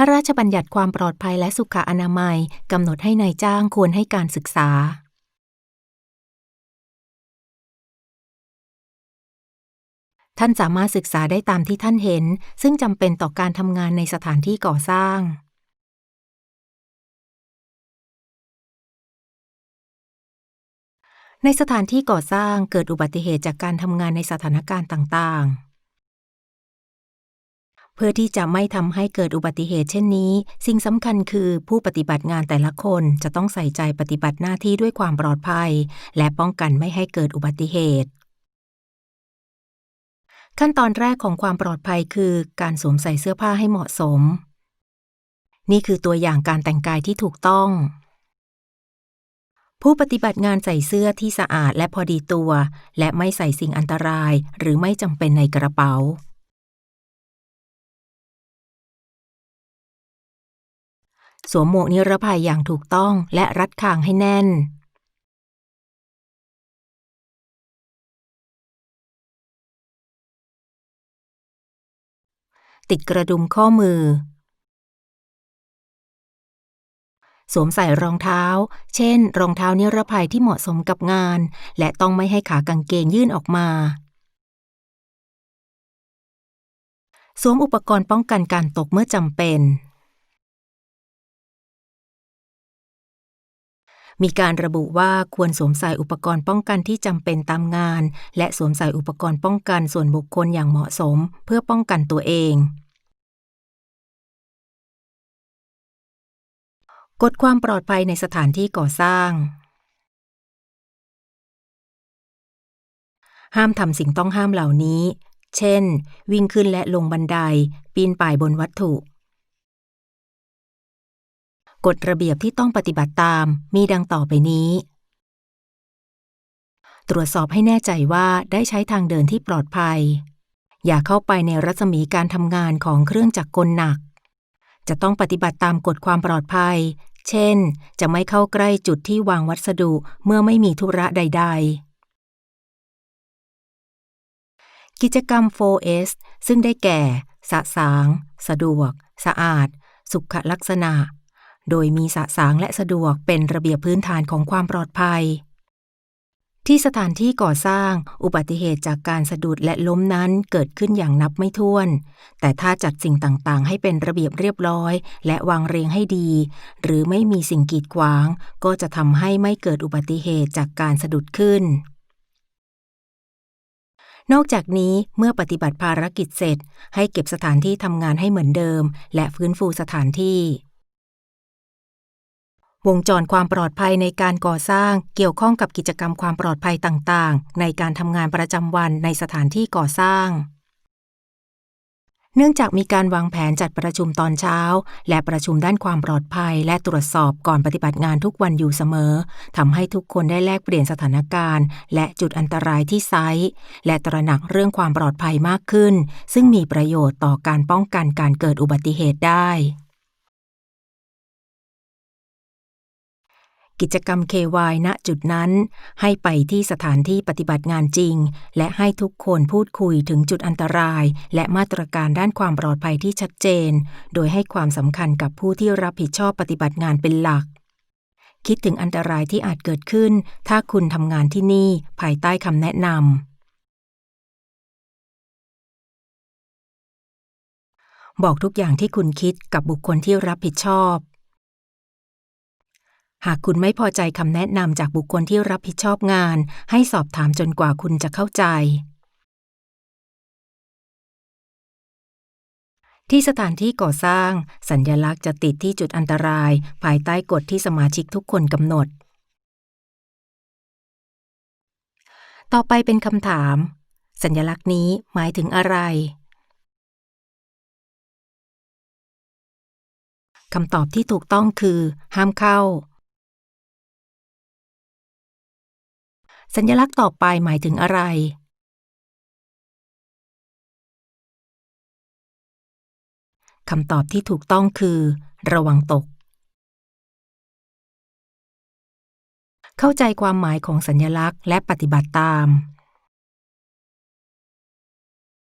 พระราชบัญญัติความปลอดภัยและสุขอนามัยกำหนดให้นายจ้างควรให้การศึกษา ท่านสามารถศึกษาได้ตามที่ท่านเห็น ซึ่งจำเป็นต่อการทำงานในสถานที่ก่อสร้าง ในสถานที่ก่อสร้างเกิดอุบัติเหตุจากการทำงานในสถานการณ์ต่างๆ เพื่อที่จะไม่ทำให้เกิดอุบัติเหตุเช่นนี้ สิ่งสำคัญคือผู้ปฏิบัติงานแต่ละคนจะต้องใส่ใจปฏิบัติหน้าที่ด้วยความปลอดภัย และป้องกันไม่ให้เกิดอุบัติเหตุ ขั้นตอนแรกของความปลอดภัยคือ การสวมใส่เสื้อผ้าให้เหมาะสม นี่คือตัวอย่างการแต่งกายที่ถูกต้องผู้ปฏิบัติงานใส่เสื้อที่สะอาดและพอดีตัว และไม่ใส่สิ่งอันตราย หรือไม่จำเป็นในกระเป๋า สวมหมวกนิรภัยอย่างถูกต้องและรัดคางให้แน่น ติดกระดุมข้อมือ สวมใส่รองเท้า เช่น รองเท้านิรภัยที่เหมาะสมกับงาน และต้องไม่ให้ขากางเกงยื่นออกมาสวมอุปกรณ์ป้องกันการตกเมื่อจำเป็น มีการระบุว่าควรสวมใส่อุปกรณ์ป้องกันที่จำเป็นตามงาน และสวมใส่อุปกรณ์ป้องกันส่วนบุคคลอย่างเหมาะสม เพื่อป้องกันตัวเอง กฎความปลอดภัยในสถานที่ก่อสร้าง ห้ามทำสิ่งต้องห้ามเหล่านี้ เช่น วิ่งขึ้นและลงบันได ปีนป่ายบนวัตถุ กฎระเบียบที่ต้องปฏิบัติตามมีดังต่อไปนี้ ตรวจสอบให้แน่ใจว่าได้ใช้ทางเดินที่ปลอดภัย อย่าเข้าไปในรัศมีการทำงานของเครื่องจักรกลหนัก จะต้องปฏิบัติตามกฎความปลอดภัย เช่น จะไม่เข้าใกล้จุดที่วางวัสดุเมื่อไม่มีธุระใด ๆกิจกรรม 4S ซึ่งได้แก่ สะสาง สะดวก สะอาด สุขลักษณะ โดยมีสะสางและสะดวกเป็นระเบียบพื้นฐานของความปลอดภัย ที่สถานที่ก่อสร้างอุบัติเหตุจากการสะดุดและล้มนั้นเกิดขึ้นอย่างนับไม่ถ้วน แต่ถ้าจัดสิ่งต่างๆ ให้เป็นระเบียบเรียบร้อย และวางเรียงให้ดี หรือไม่มีสิ่งกีดขวาง ก็จะทำให้ไม่เกิดอุบัติเหตุจากการสะดุดขึ้นนอกจากนี้เมื่อปฏิบัติภารกิจเสร็จ ให้เก็บสถานที่ทำงานให้เหมือนเดิม และฟื้นฟูสถานที่ วงจรความปลอดภัยในการก่อสร้างเกี่ยวข้องกับกิจกรรมความปลอดภัยต่างๆ ในการทำงานประจำวันในสถานที่ก่อสร้าง เนื่องจากมีการวางแผนจัดประชุมตอนเช้า และประชุมด้านความปลอดภัย และตรวจสอบก่อนปฏิบัติงานทุกวันอยู่เสมอทำให้ทุกคนได้แลกเปลี่ยนสถานการณ์ และจุดอันตรายที่ไซต์และตระหนักเรื่องความปลอดภัยมากขึ้น ซึ่งมีประโยชน์ต่อการป้องกันการเกิดอุบัติเหตุได้ กิจกรรม KY ณจุดนั้น ให้ไปที่สถานที่ปฏิบัติงานจริง และให้ทุกคนพูดคุยถึงจุดอันตราย และมาตรการด้านความปลอดภัยที่ชัดเจน โดยให้ความสำคัญกับผู้ที่รับผิดชอบปฏิบัติงานเป็นหลัก คิดถึงอันตรายที่อาจเกิดขึ้น ถ้าคุณทำงานที่นี่ภายใต้คำแนะนำบอกทุกอย่างที่คุณคิดกับบุคคลที่รับผิดชอบ หากคุณไม่พอใจคำแนะนำจากบุคคลที่รับผิดชอบงาน ให้สอบถามจนกว่าคุณจะเข้าใจ ที่สถานที่ก่อสร้าง สัญญลักษณ์จะติดที่จุดอันตราย ภายใต้กฎที่สมาชิกทุกคนกำหนด ต่อไปเป็นคำถาม สัญลักษณ์นี้หมายถึงอะไรคำตอบที่ถูกต้องคือ ห้ามเข้า สัญลักษณ์ต่อไปหมายถึงอะไร คำตอบที่ถูกต้องคือ ระวังตก เข้าใจความหมายของสัญลักษณ์และปฏิบัติตาม